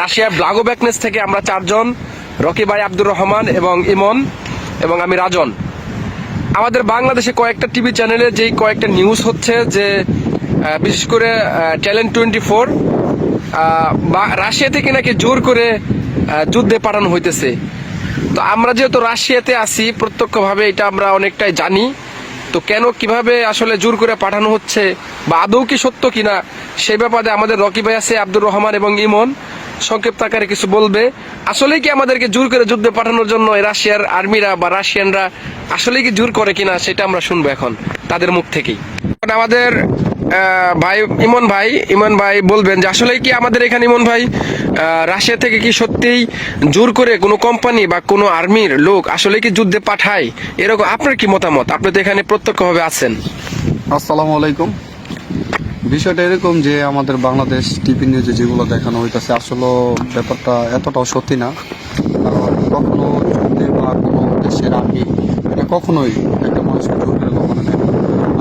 রাশিয়ার ব্লাগোব্যাকনেস থেকে আমরা চারজন, রকি ভাই আব্দুর রহমান এবং ইমন এবং আমি রাজন। আমাদের বাংলাদেশে কয়েকটা টিভি চ্যানেলে যেই কয়েকটা নিউজ হচ্ছে যে বিশেষ করে ট্যালেন্ট টোয়েন্টি ফোর রাশিয়া থেকে নাকি জোর করে যুদ্ধে পাঠানো হইতেছে। তো আমরা যেহেতু রাশিয়াতে আছি, প্রত্যক্ষভাবে এটা আমরা অনেকটাই জানি। তো কেন কীভাবে আসলে জোর করে পাঠানো হচ্ছে? বা আদৌ কি সত্য কিনা? সে ব্যাপারে আমাদের রকি ভাই আছে, আব্দুর রহমান এবং ইমন। সংক্ষিপ্ত আকারে কিছু বলবে। আসলেই কি আমাদেরকে জোর করে যুদ্ধে পাঠানোর জন্য রাশিয়ার আর্মিরা বা রাশিয়ানরা আসলেই কি জোর করে কিনা সেটা আমরা শুনব এখন, তাদের মুখ থেকেই। আমাদের ভাই, ইমন ভাই ইমন ভাই বলবেন যে আসলে কি আমাদের এখানে ইমন ভাই রাশিয়া থেকে কি সত্যিই জোর করে কোনো কোম্পানি বা কোনো আর্মির লোক আসলে কি যুদ্ধে পাঠায়? এরকম আপনার কি মতামত? আপনি তো এখানে প্রত্যক্ষভাবে আছেন। আসসালামু আলাইকুম। বিষয়টা এরকম যে আমাদের বাংলাদেশ টিভি নিউজে যেগুলো দেখানো হইতাছে, আসলে ব্যাপারটা এতটাও সত্যি না। কখনো যুদ্ধে বা কোনো দেশের আর্মি এটা কখনোই একটা মানুষকে জোর করে কখনো নেয় না।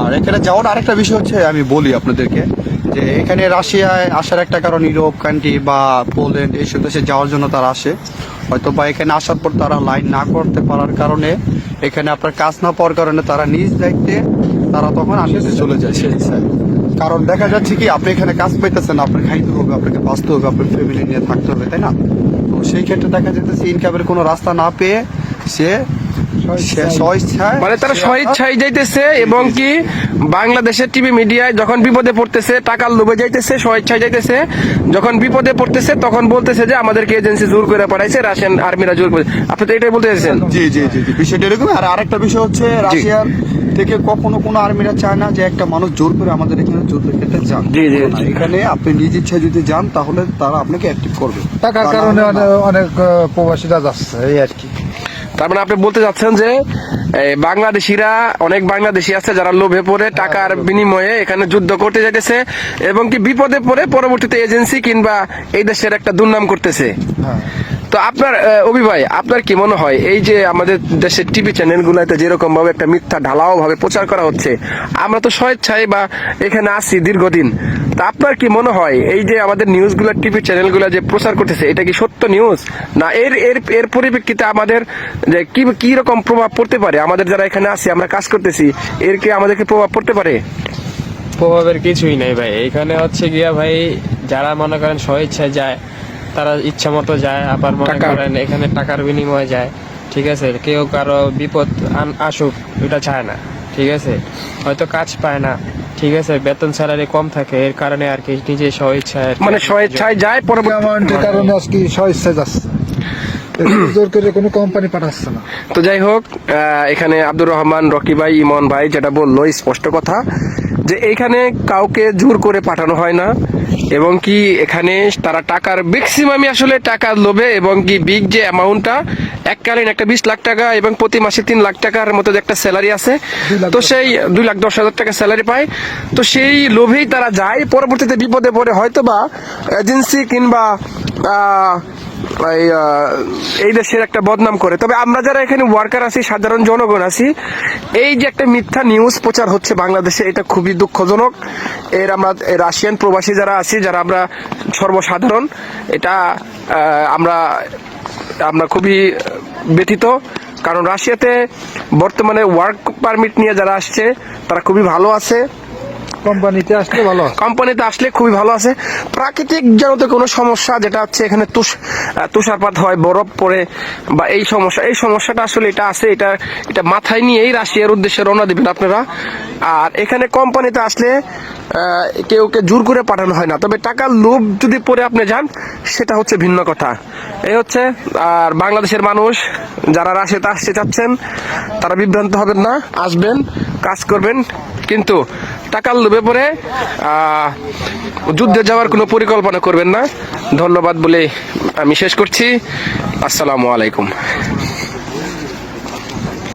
আর এখানে যাওয়ার আরেকটা বিষয় হচ্ছে, আমি বলি আপনাদেরকে, যে এখানে রাশিয়ায় আসার একটা কারণ ইউরোপ, কান্ট্রি বা পোল্যান্ড এইসব দেশে যাওয়ার জন্য তারা আসে হয়তো বা এখানে আসার পর তারা লাইন না করতে পারার কারণে এখানে আপনার কাজ না পাওয়ার কারণে তারা নিজ দায়িত্বে তারা তখন আসতে চলে যায় সেই। কারণ দেখা যাচ্ছে কি, আপনি এখানে কাজ পাইতেছেন, আপনার খাইতে হবে, আপনাকে বাঁচতে হবে, আপনার ফ্যামিলি নিয়ে থাকতে হবে, তাই না তো সেই ক্ষেত্রে দেখা যেতেছে ইনকামের কোনো রাস্তা না পেয়ে সে মানে তারা স্বইচ্ছায় যাইতেছে এবং কি বাংলাদেশের টিভি মিডিয়ায় যখন বিপদে পড়তেছে টাকার লোভে যাইতেছে স্বইচ্ছায় যাইতেছে যখন বিপদে পড়তেছে তখন বলতেছে যে আমাদেরকে এজেন্সি জোর করে পাঠাইছে রাশিয়ান আর্মিরা জোর করে আপনি তো এটাই বলতে চাইছেন? জি জি জি বিষয়টা এরকম। আর আরেকটা বিষয় হচ্ছে রাশিয়ার থেকে কখনো কোনো আর্মিরা চায় না যে একটা মানুষ জোর করে আমাদের এখানে যুদ্ধ ক্ষেত্রে যান জি, জি, এখানে আপনি নিজ ইচ্ছা যদি যান তাহলে তারা আপনাকে অ্যাক্টিভ করবে। টাকার কারণে অনেক অনেক প্রবাসীরা যাচ্ছে এই আর কি। তার মানে আপনি বলতে চাচ্ছেন যে বাংলাদেশিরা অনেক বাংলাদেশি আছে যারা লোভে পড়ে টাকার বিনিময়ে এখানে যুদ্ধ করতে যাইতেছে এবং কি বিপদে পড়ে পরবর্তীতে এজেন্সি কিংবা এই দেশের একটা দুর্নাম করতেছে। হ্যাঁ। তো আপনার অভি ভাই আপনার কি মনে হয়, এই যে আমাদের দেশের টিভি চ্যানেলগুলোতে যেরকম ভাবে একটা মিথ্যা ঢালাও ভাবে প্রচার করা হচ্ছে, আমরা তো স্বেচ্ছায় বা এখানে আছি দীর্ঘদিন, তা আপনার কি মনে হয়, এই যে আমাদের নিউজগুলো টিভি চ্যানেলগুলো যে প্রচার করতেছে, এটা কি সত্য নিউজ না, এর এর এর পরিপ্রেক্ষিতে আমাদের, যে কি কি রকম প্রভাব পড়তে পারে? আমাদের যারা এখানে আসি আমরা কাজ করতেছি, এর কি আমাদেরকে প্রভাব পড়তে পারে? প্রভাবের কিছুই নাই ভাই। এখানে হচ্ছে গিয়া ভাই, যারা মনে করেন স্বইচ্ছায় যায় তারা ইচ্ছা মতো যায় আবার মনে করেন এখানে টাকার বিনিময়ে যায় ঠিক আছে? কেউ কারও বিপদ আন- আসুক এটা চায় না ঠিক আছে? হয়তো কাজ পায় না ঠিক আছে? বেতন স্যালারি কম থাকে এর কারণে আর কি নিজে স্বইচ্ছায় মানে স্বেচ্ছায় যায় পরবর্তী কারণে আজকে স্বইচ্ছায় যাচ্ছে। জোর করে কোনো কোম্পানি পাঠাচ্ছে না। তো যাই হোক এখানে আব্দুর রহমান রকি ভাই ইমন ভাই যেটা বলল স্পষ্ট কথা যে এইখানে কাউকে জোর করে পাঠানো হয় না। এবং কি এখানে তারা টাকার ম্যাক্সিমামই আসলে টাকার লোভে এবং কি বিগ যে অ্যামাউন্টটা এককালীন একটা বিশ লাখ টাকা এবং প্রতি মাসে তিন লাখ টাকার মতো যে একটা স্যালারি আছে তো সেই দুই লাখ দশ হাজার টাকা স্যালারি পায়। তো সেই লোভেই তারা যায় পরবর্তীতে বিপদে পড়ে হয়তো বা এজেন্সি কিংবা এই দেশের একটা বদনাম করে। তবে আমরা যারা এখানে ওয়ার্কার আছি সাধারণ জনগণ আছি এই যে একটা মিথ্যা নিউজ প্রচার হচ্ছে বাংলাদেশে এটা খুবই দুঃখজনক। এর আমরা রাশিয়ান প্রবাসী যারা আছি যারা আমরা সর্বসাধারণ, এটা আমরা আমরা খুবই ব্যথিত, কারণ রাশিয়াতে বর্তমানে ওয়ার্ক পারমিট নিয়ে যারা আসছে, তারা খুবই ভালো আছে। কোম্পানিতে আসলে ভালো কোম্পানিতে আসলে খুবই ভালো আছে। প্রাকৃতিক জনিত কোনো সমস্যা যেটা হচ্ছে এখানে তুষ তুষারপাত হয় বরফ পড়ে বা এই সমস্যা এই সমস্যাটা আসলে এটা আছে এটা এটা মাথায় নিয়েই রাশিয়ার উদ্দেশ্যে রওনা দিবেন আপনারা। আর এখানে কোম্পানিতে আসলে আহ, কেউ কে জোর করে পাঠানো হয় না। তবে টাকার লোভ যদি পরে আপনি যান সেটা হচ্ছে ভিন্ন কথা। এই হচ্ছে আর বাংলাদেশের মানুষ যারা রাশিয়াতে আসতে চাচ্ছেন তারা বিভ্রান্ত হবেন না আসবেন কাজ করবেন। কিন্তু টাকার লোভে পরে যুদ্ধে যাওয়ার কোনো পরিকল্পনা করবেন না। ধন্যবাদ বলে আমি শেষ করছি। আসসালামু আলাইকুম।